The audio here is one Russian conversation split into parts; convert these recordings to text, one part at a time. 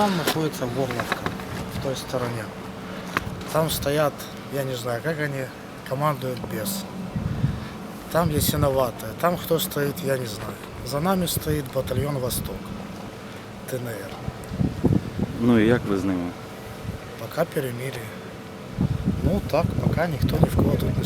там находится Горловка, в той стороне. Там стоят, я не знаю, как они командуют без. Там ясиноватые, там кто стоит, я не знаю. За нами стоит батальон Восток, ТНР. Ну і як ви з ними? Пока перемирие. Ну так, пока никто ни в кого тут не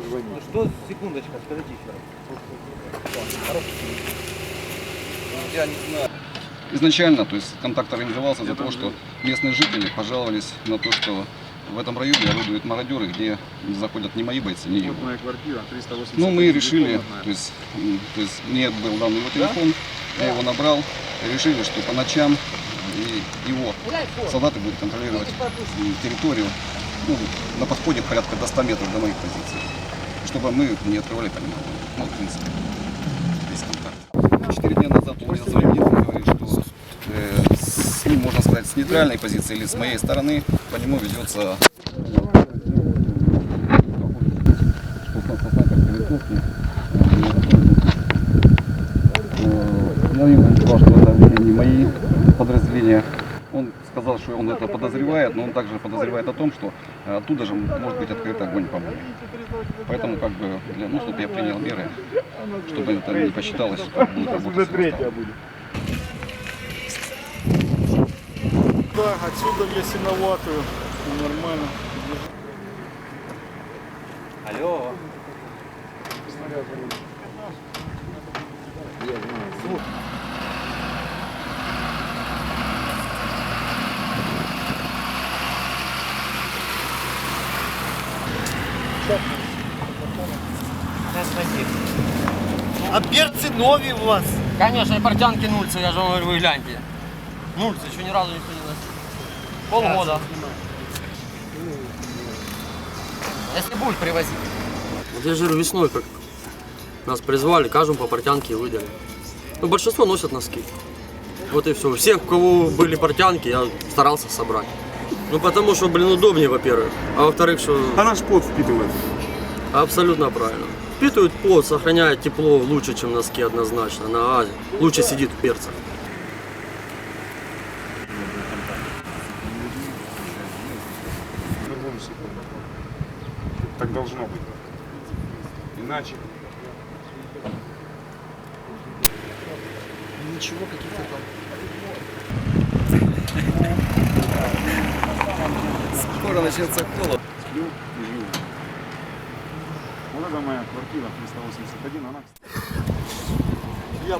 стреляет. Ну что, секундочка, скажите еще раз. Я не знаю. Изначально, то есть контакт организовался за то, что местные жители пожаловались на то, что в этом районе орудуют мародеры, где не заходят ни мои бойцы, ни его. моя квартира, 380. Ну, мы решили, то есть, то есть мне был дан его телефон, я его набрал, решили, что по ночам и его солдаты будут контролировать территорию ну, на подходе порядка до 100 метров до моих позиций, чтобы мы не открывали ним огонь. Ну, в принципе, весь контакт. Четыре дня назад он мне звонит и говорит, что э, с можно сказать, с нейтральной позиции или с моей стороны по нему ведется Я ему сказал, что это не мои подразделения. Он сказал, что он это подозревает, но он также подозревает о том, что э, оттуда же может быть открыт огонь по мне. Поэтому, как бы, для, ну, чтобы я принял меры, чтобы это не посчиталось, что будет работать. Да, отсюда в Ясиноватую. Нормально. Алло. А берцы новые у вас? Конечно, и портянки нульцы, я же вам говорю, вы гляньте. Нульцы, еще ни разу никто не носил. Полгода. Если будет привозить. Вот я же говорю, весной, как нас призвали, каждому по портянке выдали. Ну, большинство носят носки. Вот и все. Всех, у кого были портянки, я старался собрать. Ну, потому что, блин, удобнее, во-первых. А во-вторых, что А наш пот впитывает. абсолютно правильно. Впитывают пот, сохраняет тепло лучше, чем носки однозначно на азе. Лучше сидит в перцах. Так должно быть. Иначе. Ничего, каких-то там. Скоро начнется холод. Сплю и живу. Вот это моя квартира 381, она... Я